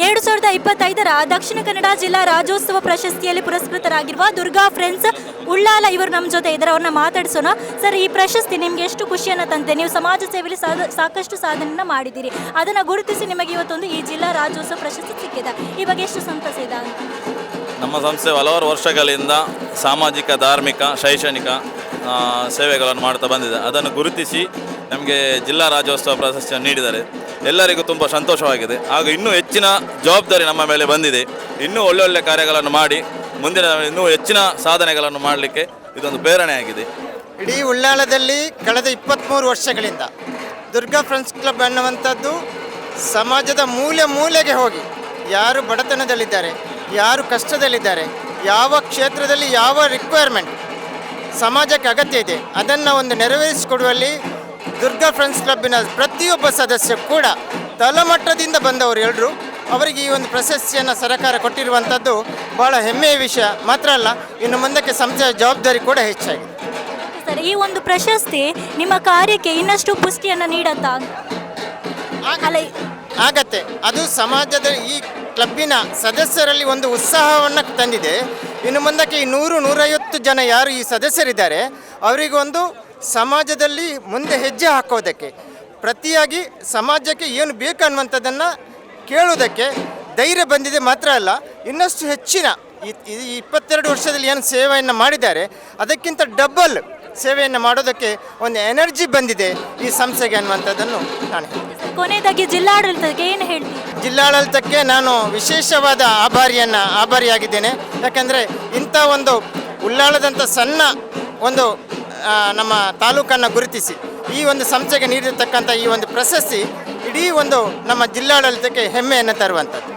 ಎರಡು ಸಾವಿರದ ಇಪ್ಪತ್ತೈದರ ದಕ್ಷಿಣ ಕನ್ನಡ ಜಿಲ್ಲಾ ರಾಜ್ಯೋತ್ಸವ ಪ್ರಶಸ್ತಿಯಲ್ಲಿ ಪುರಸ್ಕೃತರಾಗಿರುವ ದುರ್ಗಾ ಫ್ರೆಂಡ್ಸ್ ಉಳ್ಳಾಲ ಇವರು ನಮ್ಮ ಜೊತೆ ಇದ್ದಾರೆ, ಅವ್ರನ್ನ ಮಾತಾಡಿಸೋಣ. ಸರ್, ಈ ಪ್ರಶಸ್ತಿ ನಿಮ್ಗೆ ಎಷ್ಟು ಖುಷಿಯನ್ನು ತಂತೆ? ನೀವು ಸಮಾಜ ಸೇವೆಯಲ್ಲಿ ಸಾಕಷ್ಟು ಸಾಧನೆಯನ್ನು ಮಾಡಿದ್ದೀರಿ. ಅದನ್ನು ಗುರುತಿಸಿ ನಿಮಗೆ ಇವತ್ತೊಂದು ಈ ಜಿಲ್ಲಾ ರಾಜ್ಯೋತ್ಸವ ಪ್ರಶಸ್ತಿ ಸಿಕ್ಕಿದೆ. ಈ ಎಷ್ಟು ಸಂತಸ ಇದೆ ನಮ್ಮ ಸಂಸ್ಥೆ ಹಲವಾರು ವರ್ಷಗಳಿಂದ ಸಾಮಾಜಿಕ, ಧಾರ್ಮಿಕ, ಶೈಕ್ಷಣಿಕ ಸೇವೆಗಳನ್ನು ಮಾಡ್ತಾ ಬಂದಿದೆ. ಅದನ್ನು ಗುರುತಿಸಿ ನಮಗೆ ಜಿಲ್ಲಾ ರಾಜ್ಯೋತ್ಸವ ಪ್ರಶಸ್ತಿಯನ್ನು ನೀಡಿದ್ದಾರೆ. ಎಲ್ಲರಿಗೂ ತುಂಬ ಸಂತೋಷವಾಗಿದೆ. ಹಾಗೂ ಇನ್ನೂ ಹೆಚ್ಚಿನ ಜವಾಬ್ದಾರಿ ನಮ್ಮ ಮೇಲೆ ಬಂದಿದೆ. ಇನ್ನೂ ಒಳ್ಳೊಳ್ಳೆ ಕಾರ್ಯಗಳನ್ನು ಮಾಡಿ, ಮುಂದಿನ ಇನ್ನೂ ಹೆಚ್ಚಿನ ಸಾಧನೆಗಳನ್ನು ಮಾಡಲಿಕ್ಕೆ ಇದೊಂದು ಪ್ರೇರಣೆಯಾಗಿದೆ ಇಡೀ ಉಳ್ಳಾಳದಲ್ಲಿ ಕಳೆದ ಇಪ್ಪತ್ತ್ಮೂರು ವರ್ಷಗಳಿಂದ ದುರ್ಗಾ ಫ್ರೆಂಡ್ಸ್ ಕ್ಲಬ್ ಅನ್ನುವಂಥದ್ದು ಸಮಾಜದ ಮೂಲೆ ಮೂಲೆಗೆ ಹೋಗಿ ಯಾರು ಬಡತನದಲ್ಲಿದ್ದಾರೆ, ಯಾರು ಕಷ್ಟದಲ್ಲಿದ್ದಾರೆ, ಯಾವ ಕ್ಷೇತ್ರದಲ್ಲಿ ಯಾವ ರಿಕ್ವೈರ್ಮೆಂಟ್ ಸಮಾಜಕ್ಕೆ ಅಗತ್ಯ ಇದೆ. ಅದನ್ನು ಒಂದು ನೆರವೇರಿಸಿಕೊಡುವಲ್ಲಿ ದುರ್ಗಾ ಫ್ರೆಂಡ್ಸ್ ಕ್ಲಬ್ಬಿನ ಪ್ರತಿಯೊಬ್ಬ ಸದಸ್ಯ ಕೂಡ ತಳಮಟ್ಟದಿಂದ ಬಂದವರು ಎಲ್ಲರೂ ಅವರಿಗೆ ಈ ಒಂದು ಪ್ರಶಸ್ತಿಯನ್ನು ಸರ್ಕಾರ ಕೊಟ್ಟಿರುವಂಥದ್ದು ಬಹಳ ಹೆಮ್ಮೆಯ ವಿಷಯ. ಮಾತ್ರ ಅಲ್ಲ ಇನ್ನು ಮುಂದಕ್ಕೆ ಸಂಸ್ಥೆಯ ಜವಾಬ್ದಾರಿ ಕೂಡ ಹೆಚ್ಚಾಗಿದೆ. ಸರ್ ಈ ಒಂದು ಪ್ರಶಸ್ತಿ ನಿಮ್ಮ ಕಾರ್ಯಕ್ಕೆ ಇನ್ನಷ್ಟು ಪುಷ್ಟಿಯನ್ನು ನೀಡತ್ತಾ? ಅಲ್ಲ ಆಗತ್ತೆ. ಅದು ಸಮಾಜದ ಈ ಕ್ಲಬ್ಬಿನ ಸದಸ್ಯರಲ್ಲಿ ಒಂದು ಉತ್ಸಾಹವನ್ನು ತಂದಿದೆ. ಇನ್ನು ಮುಂದಕ್ಕೆ ಈ ನೂರು, ನೂರೈವತ್ತು ಜನ ಯಾರು ಈ ಸದಸ್ಯರಿದ್ದಾರೆ ಅವರಿಗೊಂದು ಸಮಾಜದಲ್ಲಿ ಮುಂದೆ ಹೆಜ್ಜೆ ಹಾಕೋದಕ್ಕೆ, ಪ್ರತಿಯಾಗಿ ಸಮಾಜಕ್ಕೆ ಏನು ಬೇಕು ಅನ್ನುವಂಥದ್ದನ್ನು ಕೇಳುವುದಕ್ಕೆ ಧೈರ್ಯ ಬಂದಿದೆ ಮಾತ್ರ ಅಲ್ಲ, ಇನ್ನಷ್ಟು ಹೆಚ್ಚಿನ ಈ ಇಪ್ಪತ್ತೆರಡು ವರ್ಷದಲ್ಲಿ ಏನು ಸೇವೆಯನ್ನು ಮಾಡಿದ್ದಾರೆ, ಅದಕ್ಕಿಂತ ಡಬಲ್ ಸೇವೆಯನ್ನು ಮಾಡೋದಕ್ಕೆ ಒಂದು ಎನರ್ಜಿ ಬಂದಿದೆ ಈ ಸಂಸ್ಥೆಗೆ ಅನ್ನುವಂಥದ್ದನ್ನು ನಾನು ಕೊನೆಯದಾಗಿ ಜಿಲ್ಲಾಡಳಿತಕ್ಕೆ ಏನು ಹೇಳಿ ಜಿಲ್ಲಾಡಳಿತಕ್ಕೆ ನಾನು ವಿಶೇಷವಾದ ಆಭಾರಿಯನ್ನು ಆಭಾರಿಯಾಗಿದ್ದೇನೆ. ಯಾಕಂದರೆ ಇಂಥ ಒಂದು ಉಳ್ಳಾಳದಂಥ ಸಣ್ಣ ಒಂದು ನಮ್ಮ ತಾಲೂಕನ್ನು ಗುರುತಿಸಿ ಈ ಒಂದು ಸಂಸ್ಥೆಗೆ ನೀಡಿರ್ತಕ್ಕಂಥ ಈ ಒಂದು ಪ್ರಶಸ್ತಿ ಇಡೀ ಒಂದು ನಮ್ಮ ಜಿಲ್ಲಾಡಳಿತಕ್ಕೆ ಹೆಮ್ಮೆಯನ್ನು ತರುವಂಥದ್ದು.